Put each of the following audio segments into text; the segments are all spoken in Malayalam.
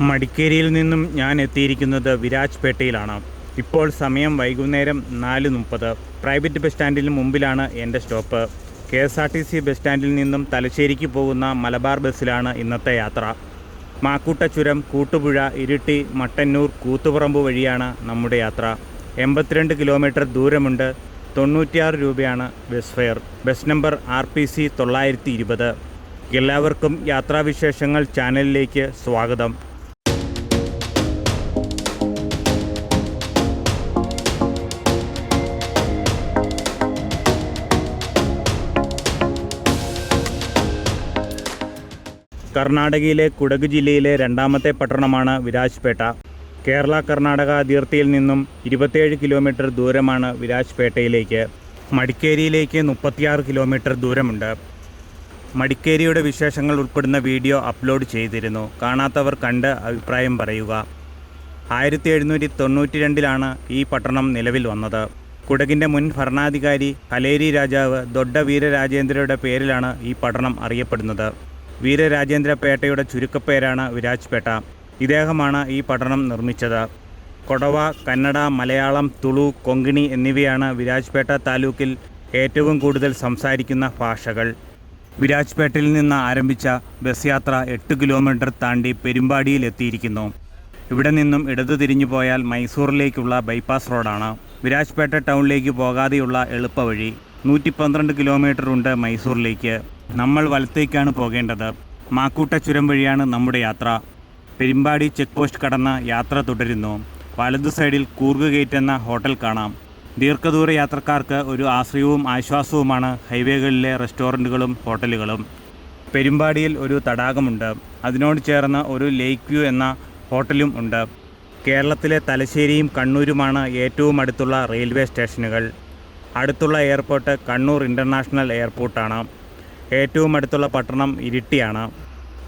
മടിക്കേരിയിൽ നിന്നും ഞാൻ എത്തിയിരിക്കുന്നത് വിരാജ്പേട്ടയിലാണ്. ഇപ്പോൾ സമയം വൈകുന്നേരം നാല് മുപ്പത്. പ്രൈവറ്റ് ബസ് സ്റ്റാൻഡിന് മുമ്പിലാണ് എന്റെ stop. K S R T C bus സ്റ്റാൻഡിൽ നിന്നും തലശ്ശേരിക്ക് പോകുന്ന മലബാർ ബസ്സിലാണ് ഇന്നത്തെ യാത്ര. മാക്കൂട്ടച്ചുരം കൂട്ടുപുഴ ഇരിട്ടി മട്ടന്നൂർ കൂത്തുപറമ്പ് വഴിയാണ് നമ്മുടെ യാത്ര. എൺപത്തിരണ്ട് കിലോമീറ്റർ ദൂരമുണ്ട്. തൊണ്ണൂറ്റിയാറ് രൂപയാണ് bus fare. Bus number R P C തൊള്ളായിരത്തി ഇരുപത്. എല്ലാവർക്കും യാത്രാവിശേഷങ്ങൾ ചാനലിലേക്ക് സ്വാഗതം. കർണാടകയിലെ കുടക് ജില്ലയിലെ രണ്ടാമത്തെ പട്ടണമാണ് വിരാജ്പേട്ട. കേരള കർണാടക അതിർത്തിയിൽ നിന്നും ഇരുപത്തേഴ് കിലോമീറ്റർ ദൂരമാണ് വിരാജ്പേട്ടയിലേക്ക്. മടിക്കേരിയിലേക്ക് മുപ്പത്തിയാറ് കിലോമീറ്റർ ദൂരമുണ്ട്. മടിക്കേരിയുടെ വിശേഷങ്ങൾ ഉൾപ്പെടുന്ന വീഡിയോ അപ്ലോഡ് ചെയ്തിരുന്നു. കാണാത്തവർ കണ്ട് അഭിപ്രായം പറയുക. ആയിരത്തി എഴുന്നൂറ്റി തൊണ്ണൂറ്റി രണ്ടിലാണ് ഈ പട്ടണം നിലവിൽ വന്നത്. കുടകിന്റെ മുൻ ഭരണാധികാരി കലേരി രാജാവ് ദൊഡ്ഡ വീരരാജേന്ദ്രയുടെ പേരിലാണ് ഈ പട്ടണം അറിയപ്പെടുന്നത്. വീരരാജേന്ദ്രപേട്ടയുടെ ചുരുക്കപ്പേരാണ് വിരാജ്പേട്ട. ഇദ്ദേഹമാണ് ഈ പട്ടണം നിർമ്മിച്ചത്. കൊടവ കന്നഡ മലയാളം തുളു കൊങ്കിണി എന്നിവയാണ് വിരാജ്പേട്ട താലൂക്കിൽ ഏറ്റവും കൂടുതൽ സംസാരിക്കുന്ന ഭാഷകൾ. വിരാജ്പേട്ടയിൽ നിന്ന് ആരംഭിച്ച ബസ് യാത്ര എട്ട് കിലോമീറ്റർ താണ്ടി പെരുമ്പാടിയിൽ എത്തിയിരിക്കുന്നു. ഇവിടെ നിന്നും ഇടതു തിരിഞ്ഞു പോയാൽ മൈസൂറിലേക്കുള്ള ബൈപ്പാസ് റോഡാണ്. വിരാജ്പേട്ട ടൗണിലേക്ക് പോകാതെയുള്ള എളുപ്പവഴി. നൂറ്റി പന്ത്രണ്ട് കിലോമീറ്റർ ഉണ്ട് മൈസൂറിലേക്ക്. നമ്മൾ വലത്തേക്കാണ് പോകേണ്ടത്. മാക്കൂട്ട ചുരം വഴിയാണ് നമ്മുടെ യാത്ര. പെരുമ്പാടി ചെക്ക് പോസ്റ്റ് കടന്ന യാത്ര തുടരുന്നു. വലതു സൈഡിൽ കൂർഗ് ഗേറ്റ് എന്ന ഹോട്ടൽ കാണാം. ദീർഘദൂര യാത്രക്കാർക്ക് ഒരു ആശ്രയവും ആശ്വാസവുമാണ് ഹൈവേകളിലെ റെസ്റ്റോറന്റുകളും ഹോട്ടലുകളും. പെരുമ്പാടിയിൽ ഒരു തടാകമുണ്ട്. അതിനോട് ചേർന്ന ഒരു ലേക്ക് വ്യൂ എന്ന ഹോട്ടലും ഉണ്ട്. കേരളത്തിലെ തലശ്ശേരിയും കണ്ണൂരുമാണ് ഏറ്റവും അടുത്തുള്ള റെയിൽവേ സ്റ്റേഷനുകൾ. അടുത്തുള്ള എയർപോർട്ട് കണ്ണൂർ ഇന്റർനാഷണൽ എയർപോർട്ടാണ്. ഏറ്റവും അടുത്തുള്ള പട്ടണം ഇരിട്ടിയാണ്.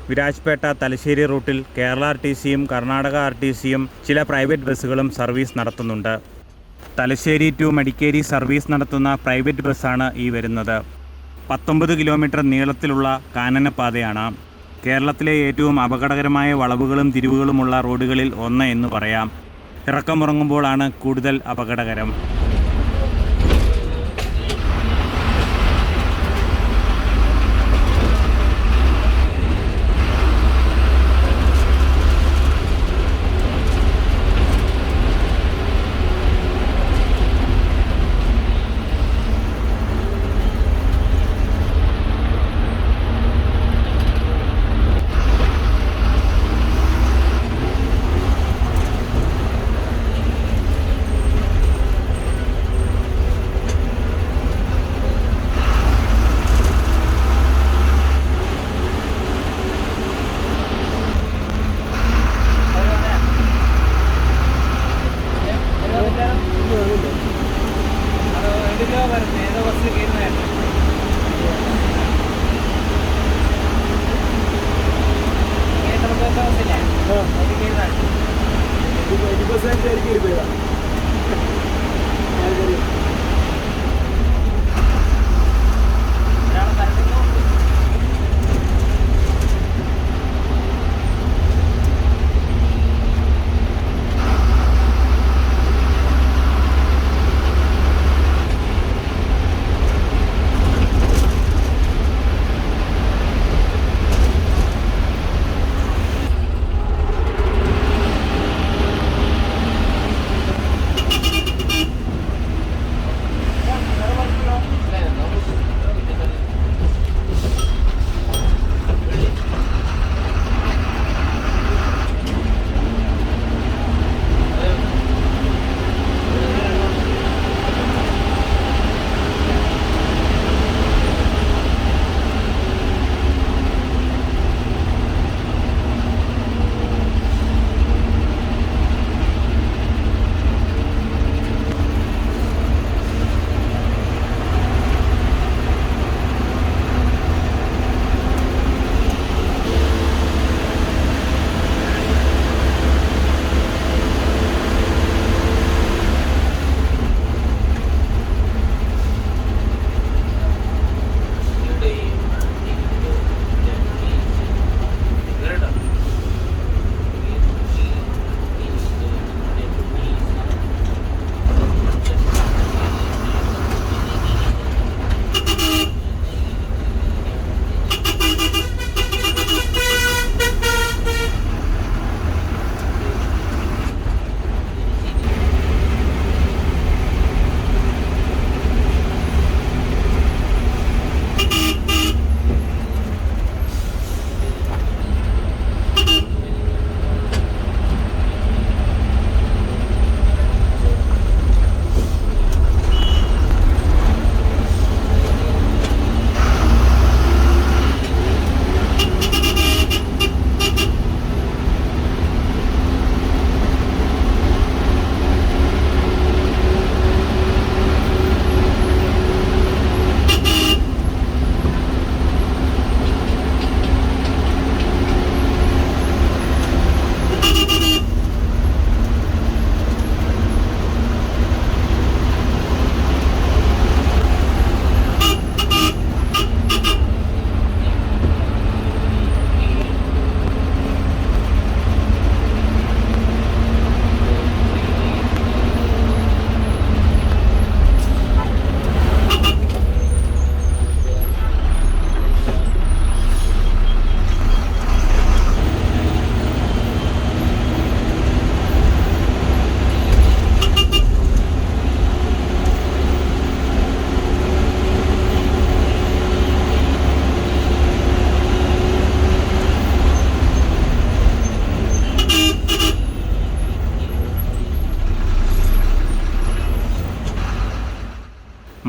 വിരാജ്പേട്ട തലശ്ശേരി റൂട്ടിൽ കേരള ആർ ടി സിയും കർണാടക ആർ ടി സിയും ചില പ്രൈവറ്റ് ബസ്സുകളും സർവീസ് നടത്തുന്നുണ്ട്. തലശ്ശേരി ടു മടിക്കേരി സർവീസ് നടത്തുന്ന പ്രൈവറ്റ് ബസ്സാണ് ഈ വരുന്നത്. പത്തൊമ്പത് കിലോമീറ്റർ നീളത്തിലുള്ള കാനനപാതയാണ് കേരളത്തിലെ ഏറ്റവും അപകടകരമായ വളവുകളും തിരിവുകളുമുള്ള റോഡുകളിൽ ഒന്ന് എന്ന് പറയാം. ഇറക്കമുറങ്ങുമ്പോഴാണ് കൂടുതൽ അപകടകരം.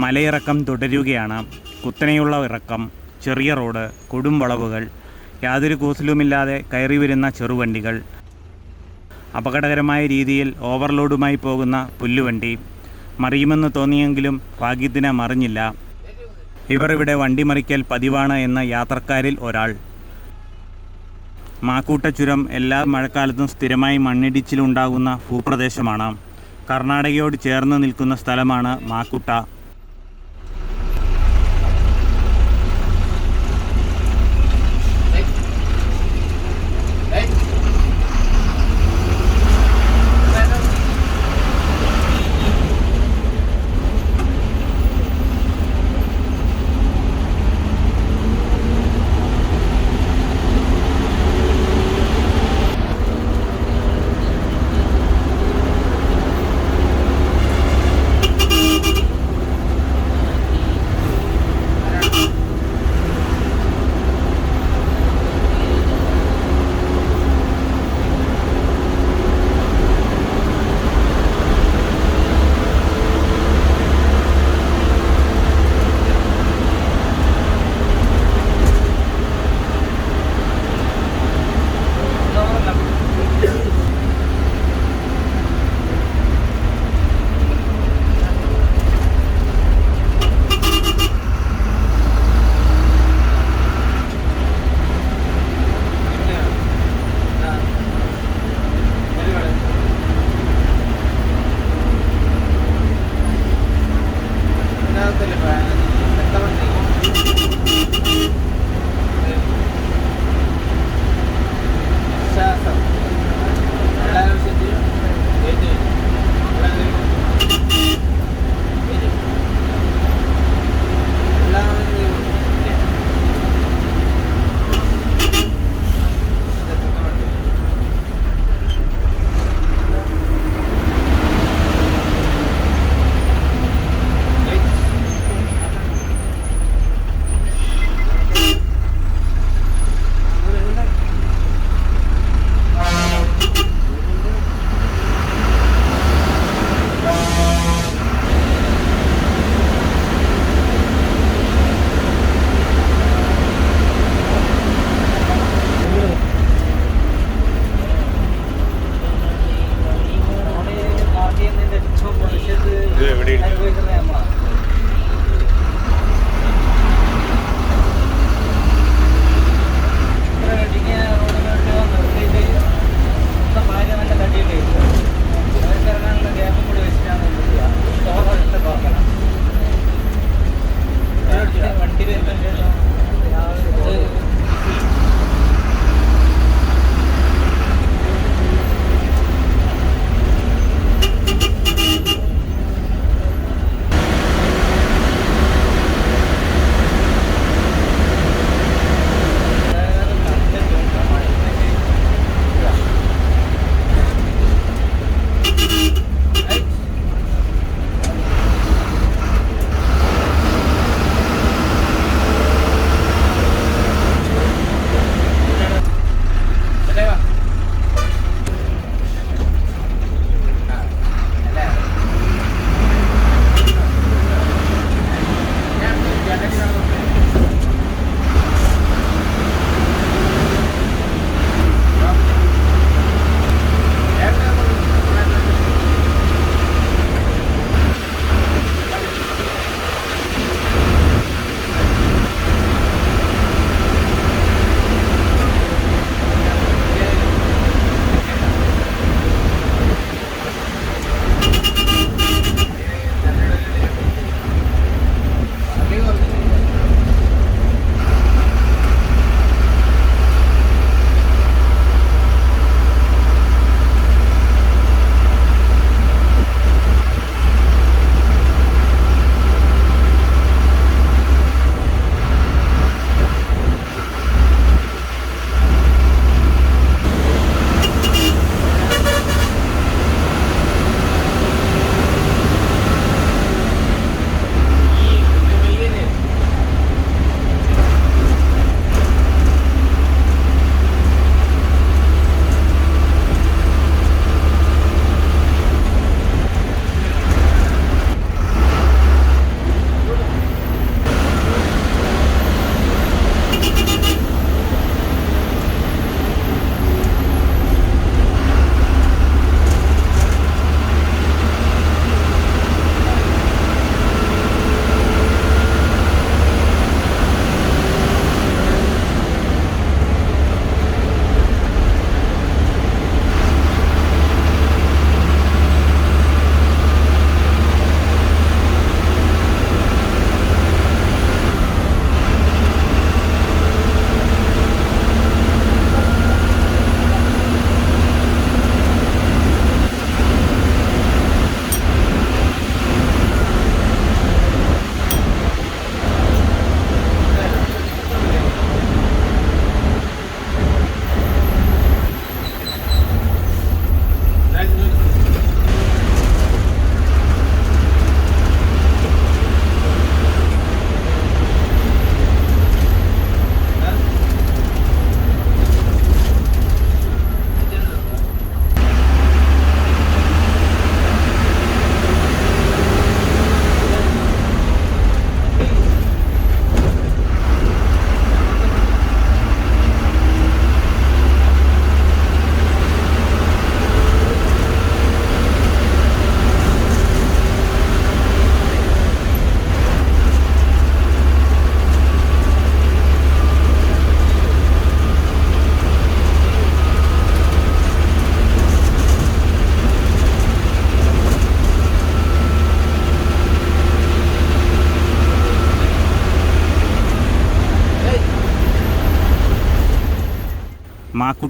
മലയിറക്കം തുടരുകയാണ്. കുത്തനെയുള്ള ഇറക്കം ചെറിയ റോഡ് കൊടും വളവുകൾ യാതൊരു കൂസലുമില്ലാതെ കയറി വരുന്ന ചെറുവണ്ടികൾ. അപകടകരമായ രീതിയിൽ ഓവർലോഡുമായി പോകുന്ന പുല്ലുവണ്ടി. മറിയുമെന്ന് തോന്നിയെങ്കിലും ഭാഗ്യത്തിന് മറിഞ്ഞില്ല. ഇവർ ഇവിടെ വണ്ടി മറിക്കൽ പതിവാണ് എന്ന യാത്രക്കാരിൽ ഒരാൾ. മാക്കൂട്ട ചുരം എല്ലാ മഴക്കാലത്തും സ്ഥിരമായി മണ്ണിടിച്ചിലുണ്ടാകുന്ന ഭൂപ്രദേശമാണ്. കർണാടകയോട് ചേർന്ന് നിൽക്കുന്ന സ്ഥലമാണ് മാക്കുട്ട.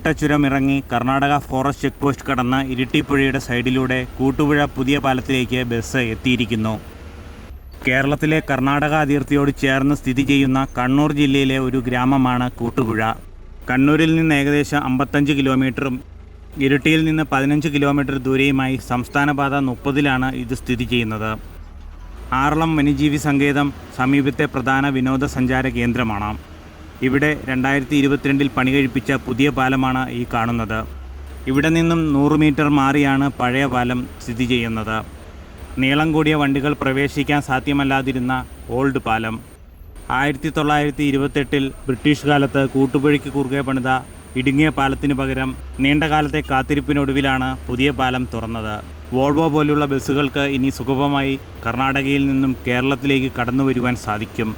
മാക്കുട്ട ചുരം ഇറങ്ങി കർണാടക ഫോറസ്റ്റ് ചെക്ക് പോസ്റ്റ് കടന്ന് ഇരിട്ടിപ്പുഴയുടെ സൈഡിലൂടെ കൂട്ടുപുഴ പുതിയ പാലത്തിലേക്ക് ബസ് എത്തിയിരിക്കുന്നു. കേരളത്തിലെ കർണാടക അതിർത്തിയോട് ചേർന്ന് സ്ഥിതി ചെയ്യുന്ന കണ്ണൂർ ജില്ലയിലെ ഒരു ഗ്രാമമാണ് കൂട്ടുപുഴ. കണ്ണൂരിൽ നിന്ന് ഏകദേശം അമ്പത്തഞ്ച് കിലോമീറ്ററും ഇരിട്ടിയിൽ നിന്ന് പതിനഞ്ച് കിലോമീറ്റർ ദൂരെയുമായി സംസ്ഥാനപാത മുപ്പതിലാണ് ഇത് സ്ഥിതി ചെയ്യുന്നത്. ആറളം വന്യജീവി സങ്കേതം സമീപത്തെ പ്രധാന വിനോദസഞ്ചാര കേന്ദ്രമാണ്. ഇവിടെ രണ്ടായിരത്തി ഇരുപത്തിരണ്ടിൽ പണി കഴിപ്പിച്ച പുതിയ പാലമാണ് ഈ കാണുന്നത്. ഇവിടെ നിന്നും നൂറ് മീറ്റർ മാറിയാണ് പഴയ പാലം സ്ഥിതി ചെയ്യുന്നത്. നീളം കൂടിയ വണ്ടികൾ പ്രവേശിക്കാൻ സാധ്യമല്ലാതിരുന്ന ഓൾഡ് പാലം. ആയിരത്തി തൊള്ളായിരത്തി ഇരുപത്തെട്ടിൽ ബ്രിട്ടീഷ് കാലത്ത് കൂട്ടുപുഴയ്ക്ക് കുറുകെ പണിത ഇടുങ്ങിയ പാലത്തിന് പകരം നീണ്ടകാലത്തെ കാത്തിരിപ്പിനൊടുവിലാണ് പുതിയ പാലം തുറന്നത്. വോൾവോ പോലുള്ള ബസ്സുകൾക്ക് ഇനി സുഗമമായി കർണാടകയിൽ നിന്നും കേരളത്തിലേക്ക് കടന്നു വരുവാൻ സാധിക്കും.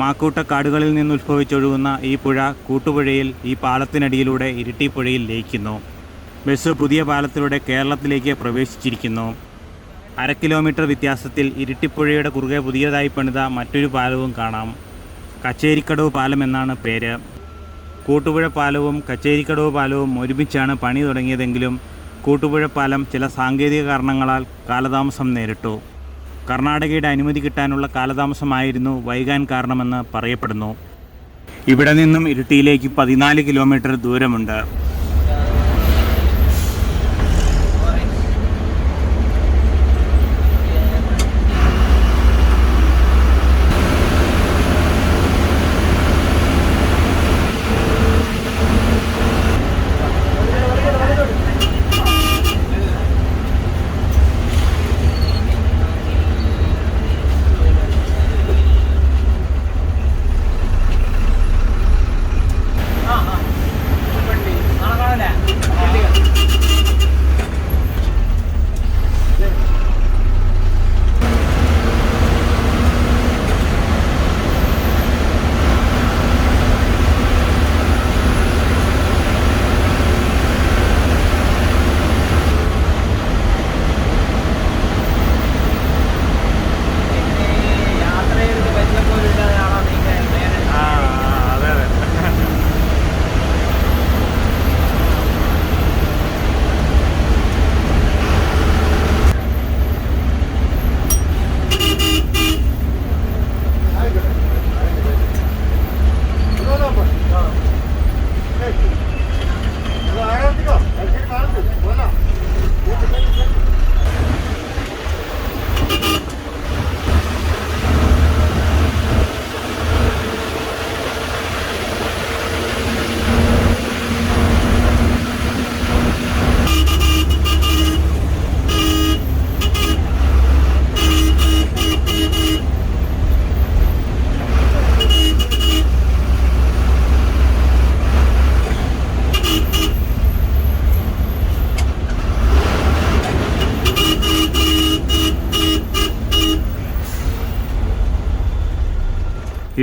മാക്കൂട്ട കാടുകളിൽ നിന്ന് ഉത്ഭവിച്ചൊഴുകുന്ന ഈ പുഴ കൂട്ടുപുഴയിൽ ഈ പാലത്തിനടിയിലൂടെ ഇരിട്ടിപ്പുഴയിൽ ലയിക്കുന്നു. ബസ് പുതിയ പാലത്തിലൂടെ കേരളത്തിലേക്ക് പ്രവേശിച്ചിരിക്കുന്നു. അര കിലോമീറ്റർ വ്യത്യാസത്തിൽ ഇരിട്ടിപ്പുഴയുടെ കുറുകെ പുതിയതായി പണിത മറ്റൊരു പാലവും കാണാം. കച്ചേരിക്കടവ് പാലം എന്നാണ് പേര്. കൂട്ടുപുഴ പാലവും കച്ചേരിക്കടവ് പാലവും ഒരുമിച്ചാണ് പണി തുടങ്ങിയതെങ്കിലും കൂട്ടുപുഴ പാലം ചില സാങ്കേതിക കാരണങ്ങളാൽ കാലതാമസം നേരിട്ടു. കർണാടകയുടെ അനുമതി കിട്ടാനുള്ള കാലതാമസമായിരുന്നു വൈകാൻ കാരണമെന്ന് പറയപ്പെടുന്നു. ഇവിടെ നിന്നും ഇരുട്ടിയിലേക്ക് പതിനാല് കിലോമീറ്റർ ദൂരമുണ്ട്.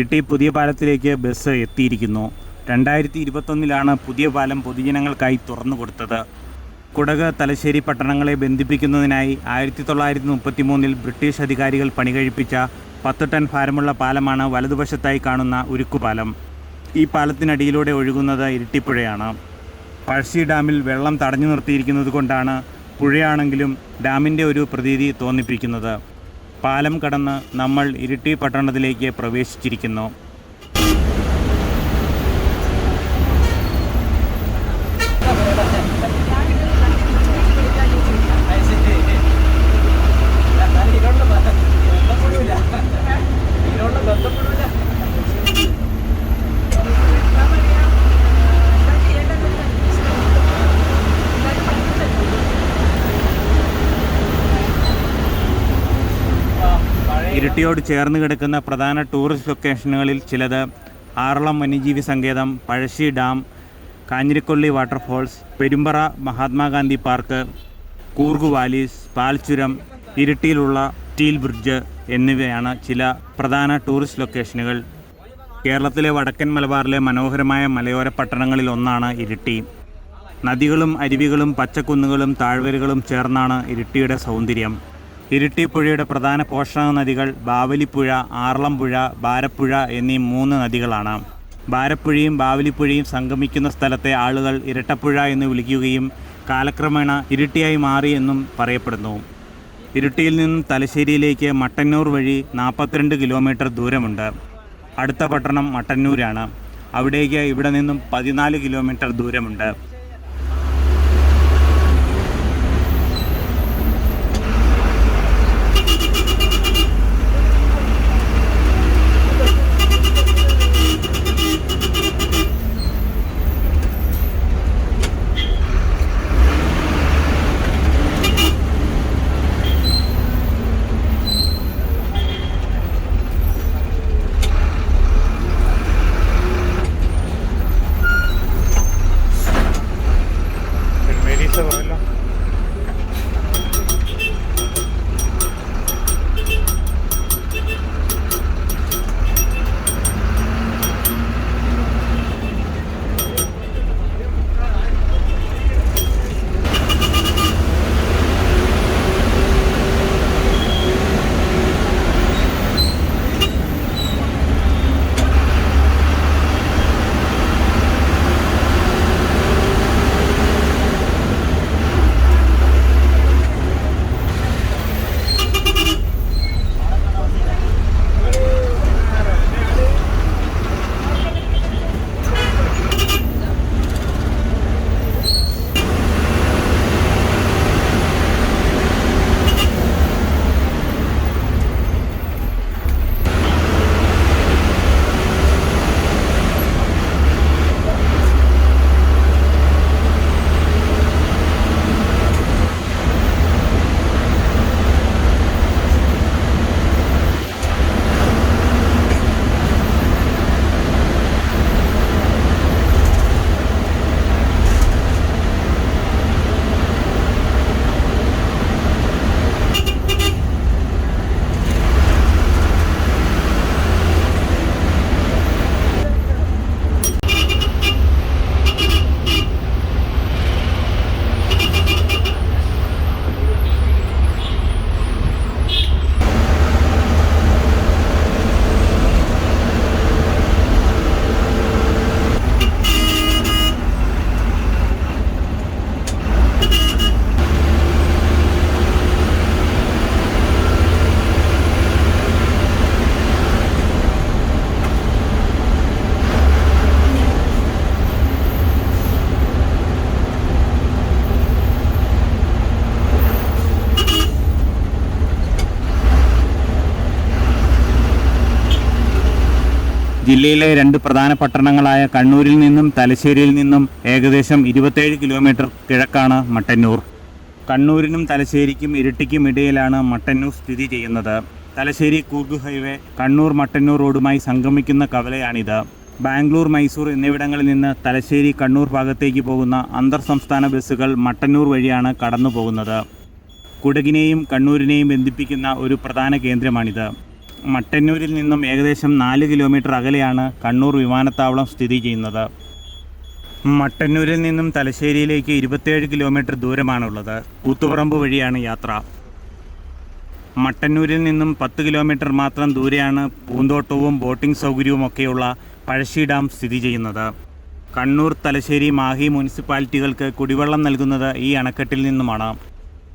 ഇട്ടി പുതിയ പാലത്തിലേക്ക് ബസ് എത്തിയിരിക്കുന്നു. രണ്ടായിരത്തി ഇരുപത്തൊന്നിലാണ് പുതിയ പാലം പൊതുജനങ്ങൾക്കായി തുറന്നു കൊടുത്തത്. കുടക് തലശ്ശേരി പട്ടണങ്ങളെ ബന്ധിപ്പിക്കുന്നതിനായി ആയിരത്തി തൊള്ളായിരത്തി മുപ്പത്തി മൂന്നിൽ ബ്രിട്ടീഷ് അധികാരികൾ പണികഴിപ്പിച്ച പത്ത് ടൺ ഭാരമുള്ള പാലമാണ് വലതുവശത്തായി കാണുന്ന ഉരുക്കുപാലം. ഈ പാലത്തിനടിയിലൂടെ ഒഴുകുന്നത് ഇരിട്ടിപ്പുഴയാണ്. പഴശ്ശി ഡാമിൽ വെള്ളം തടഞ്ഞു നിർത്തിയിരിക്കുന്നത് കൊണ്ടാണ് പുഴയാണെങ്കിലും ഡാമിന്റെ ഒരു പ്രതീതി തോന്നിപ്പിക്കുന്നത്. പാലം കടന്ന് നമ്മൾ ഇരിട്ടി പട്ടണത്തിലേക്ക് പ്രവേശിച്ചിരിക്കുന്നു. ഇരിട്ടിയോട് ചേർന്ന് കിടക്കുന്ന പ്രധാന ടൂറിസ്റ്റ് ലൊക്കേഷനുകളിൽ ചിലത് ആറളം വന്യജീവി സങ്കേതം Pazhassi dam Kanhirakolli waterfalls Perumpara Mahatma Gandhi park Coorg valleys Palchuram ഇരിട്ടിയിലുള്ള steel bridge എന്നിവയാണ് ചില പ്രധാന ടൂറിസ്റ്റ് ലൊക്കേഷനുകൾ. കേരളത്തിലെ വടക്കൻ മലബാറിലെ മനോഹരമായ മലയോര പട്ടണങ്ങളിൽ ഒന്നാണ് ഇരിട്ടി. നദികളും അരുവികളും പച്ചക്കുന്നുകളും താഴ്വരകളും ചേർന്നാണ് ഇരിട്ടിയുടെ സൗന്ദര്യം. ഇരിട്ടി പുഴയുടെ പ്രധാന പോഷക നദികൾ ബാവലിപ്പുഴ ആർളംപുഴ ബാരപ്പുഴ എന്നീ മൂന്ന് നദികളാണ്. ബാരപ്പുഴയും ബാവലിപ്പുഴയും സംഗമിക്കുന്ന സ്ഥലത്തെ ആളുകൾ ഇരട്ടപ്പുഴ എന്ന് വിളിക്കുകയും കാലക്രമേണ ഇരിട്ടിയായി മാറി എന്നും പറയപ്പെടുന്നു. ഇരിട്ടിയിൽ നിന്നും തലശ്ശേരിയിലേക്ക് മട്ടന്നൂർ വഴി നാൽപ്പത്തിരണ്ട് കിലോമീറ്റർ ദൂരമുണ്ട്. അടുത്ത പട്ടണം മട്ടന്നൂരാണ്. അവിടേക്ക് ഇവിടെ നിന്നും പതിനാല് കിലോമീറ്റർ ദൂരമുണ്ട്. ജില്ലയിലെ രണ്ട് പ്രധാന പട്ടണങ്ങളായ കണ്ണൂരിൽ നിന്നും തലശ്ശേരിയിൽ നിന്നും ഏകദേശം ഇരുപത്തേഴ് കിലോമീറ്റർ കിഴക്കാണ് മട്ടന്നൂർ. കണ്ണൂരിനും തലശ്ശേരിക്കും ഇരിട്ടിക്കും ഇടയിലാണ് മട്ടന്നൂർ സ്ഥിതി ചെയ്യുന്നത്. തലശ്ശേരി കൂർഗ് ഹൈവേ കണ്ണൂർ മട്ടന്നൂർ റോഡുമായി സംഗമിക്കുന്ന കവലയാണിത്. ബാംഗ്ലൂർ മൈസൂർ എന്നിവിടങ്ങളിൽ നിന്ന് തലശ്ശേരി കണ്ണൂർ ഭാഗത്തേക്ക് പോകുന്ന അന്തർ സംസ്ഥാന ബസ്സുകൾ മട്ടന്നൂർ വഴിയാണ് കടന്നു പോകുന്നത് കുടകിനെയും കണ്ണൂരിനെയും ബന്ധിപ്പിക്കുന്ന ഒരു പ്രധാന കേന്ദ്രമാണിത്. മട്ടന്നൂരിൽ നിന്നും ഏകദേശം നാല് കിലോമീറ്റർ അകലെയാണ് കണ്ണൂർ വിമാനത്താവളം സ്ഥിതി ചെയ്യുന്നത്. മട്ടന്നൂരിൽ നിന്നും തലശ്ശേരിയിലേക്ക് ഇരുപത്തേഴ് കിലോമീറ്റർ ദൂരമാണുള്ളത്. കൂത്തുപറമ്പ് വഴിയാണ് യാത്ര. മട്ടന്നൂരിൽ നിന്നും പത്ത് കിലോമീറ്റർ മാത്രം ദൂരെയാണ് പൂന്തോട്ടവും ബോട്ടിംഗ് സൗകര്യവുമൊക്കെയുള്ള പഴശ്ശി ഡാം സ്ഥിതി ചെയ്യുന്നത്. കണ്ണൂർ തലശ്ശേരി മാഹി മുനിസിപ്പാലിറ്റികൾക്ക് കുടിവെള്ളം നൽകുന്നത് ഈ അണക്കെട്ടിൽ നിന്നുമാണ്.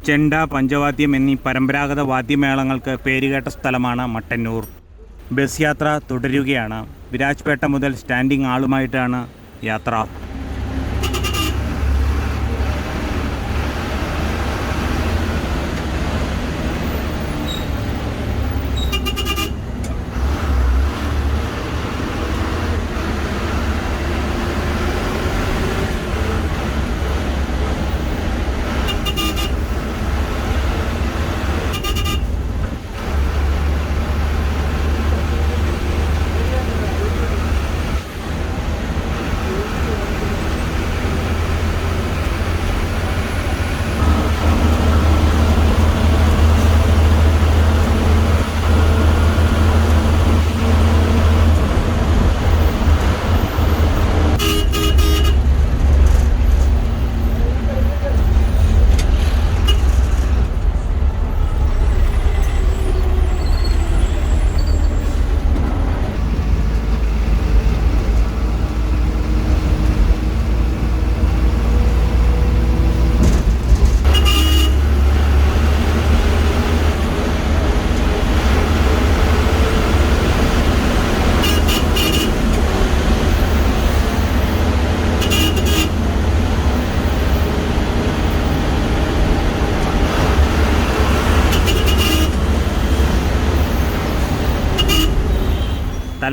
ചെണ്ട പഞ്ചവാദ്യം എന്നീ പരമ്പരാഗത വാദ്യമേളങ്ങൾക്ക് പേരുകേട്ട സ്ഥലമാണ് മട്ടന്നൂർ. ബസ് യാത്ര തുടരുകയാണ്. വിരാജ്പേട്ട മുതൽ സ്റ്റാൻഡിംഗ് ആളുമായിട്ടാണ് യാത്ര.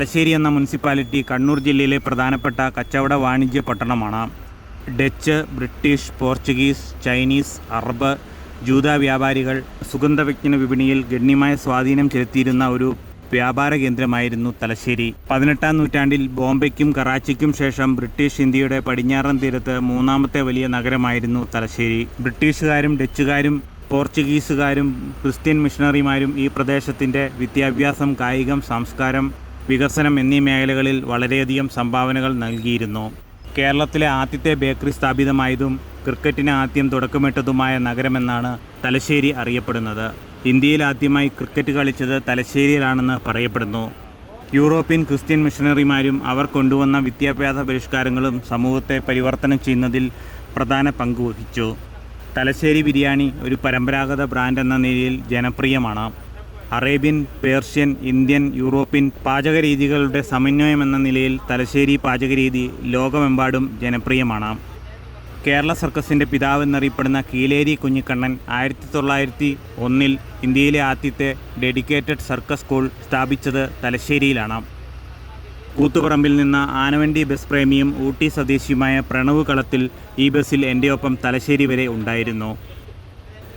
തലശ്ശേരി എന്ന മുനിസിപ്പാലിറ്റി കണ്ണൂർ ജില്ലയിലെ പ്രധാനപ്പെട്ട കച്ചവട വാണിജ്യ പട്ടണമാണ്. Dutch British Portuguese Chinese Arab ജൂത വ്യാപാരികൾ സുഗന്ധവ്യഞ്ജന വിപണിയിൽ ഗണ്യമായ സ്വാധീനം ചെലുത്തിയിരുന്ന ഒരു വ്യാപാര കേന്ദ്രമായിരുന്നു തലശ്ശേരി. പതിനെട്ടാം നൂറ്റാണ്ടിൽ ബോംബെക്കും കറാച്ചിക്കും ശേഷം ബ്രിട്ടീഷ് ഇന്ത്യയുടെ പടിഞ്ഞാറൻ തീരത്ത് മൂന്നാമത്തെ വലിയ നഗരമായിരുന്നു തലശ്ശേരി. ബ്രിട്ടീഷുകാരും ഡച്ചുകാരും പോർച്ചുഗീസുകാരും ക്രിസ്ത്യൻ മിഷണറിമാരും ഈ പ്രദേശത്തിന്റെ വിദ്യാഭ്യാസം കായികം സംസ്കാരം വികസനം എന്നീ മേഖലകളിൽ വളരെയധികം സംഭാവനകൾ നൽകിയിരുന്നു. കേരളത്തിലെ ആദ്യത്തെ ബേക്കറി സ്ഥാപിതമായതും ക്രിക്കറ്റിന് ആദ്യം തുടക്കമിട്ടതുമായ നഗരമെന്നാണ് തലശ്ശേരി അറിയപ്പെടുന്നത്. ഇന്ത്യയിൽ ആദ്യമായി ക്രിക്കറ്റ് കളിച്ചത് തലശ്ശേരിയിലാണെന്ന് പറയപ്പെടുന്നു. യൂറോപ്യൻ ക്രിസ്ത്യൻ മിഷണറിമാരും അവർ കൊണ്ടുവന്ന വിദ്യാഭ്യാസ പരിഷ്കാരങ്ങളും സമൂഹത്തെ പരിവർത്തനം ചെയ്യുന്നതിൽ പ്രധാന പങ്ക് വഹിച്ചു. തലശ്ശേരി ബിരിയാണി ഒരു പരമ്പരാഗത ബ്രാൻഡ് എന്ന നിലയിൽ ജനപ്രിയമാണ്. അറേബ്യൻ പേർഷ്യൻ ഇന്ത്യൻ യൂറോപ്യൻ പാചകരീതികളുടെ സമന്വയം എന്ന നിലയിൽ തലശ്ശേരി പാചകരീതി ലോകമെമ്പാടും ജനപ്രിയമാണ്. കേരള സർക്കസിന്റെ പിതാവ് എന്നറിയപ്പെടുന്ന കീലേരി കുഞ്ഞിക്കണ്ണൻ ആയിരത്തി തൊള്ളായിരത്തി ഒന്നിൽ ഇന്ത്യയിലെ ആദ്യത്തെ ഡെഡിക്കേറ്റഡ് സർക്കസ് സ്കൂൾ സ്ഥാപിച്ചത് തലശ്ശേരിയിലാണ്. കൂത്തുപറമ്പിൽ നിന്ന് ആനവണ്ടി ബസ് പ്രേമിയും ഊട്ടി സ്വദേശിയുമായ പ്രണവ് കളത്തിൽ ഈ ബസ്സിൽ എന്റെ ഒപ്പം തലശ്ശേരി വരെ ഉണ്ടായിരുന്നു.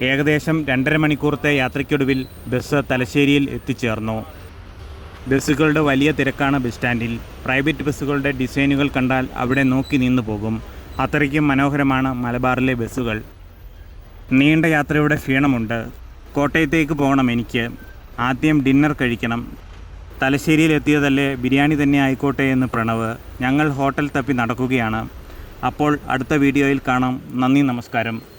ഏകദേശം രണ്ടര മണിക്കൂറത്തെ യാത്രയ്ക്കൊടുവിൽ ബസ് തലശ്ശേരിയിൽ എത്തിച്ചേർന്നു. ബസ്സുകളുടെ വലിയ തിരക്കാണ് ബസ് സ്റ്റാൻഡിൽ. പ്രൈവറ്റ് ബസ്സുകളുടെ ഡിസൈനുകൾ കണ്ടാൽ അവിടെ നോക്കി നിന്നു പോകും. അത്രയ്ക്കും മനോഹരമാണ് മലബാറിലെ ബസ്സുകൾ. നീണ്ട യാത്രയുടെ ക്ഷീണമുണ്ട്. കോട്ടയത്തേക്ക് പോകണം എനിക്ക്. ആദ്യം ഡിന്നർ കഴിക്കണം. തലശ്ശേരിയിൽ എത്തിയതല്ലേ ബിരിയാണി തന്നെ ആയിക്കോട്ടെ എന്ന് പ്രണവ്. ഞങ്ങൾ ഹോട്ടൽ തപ്പി നടക്കുകയാണ്. അപ്പോൾ അടുത്ത വീഡിയോയിൽ കാണാം. നന്ദി നമസ്കാരം.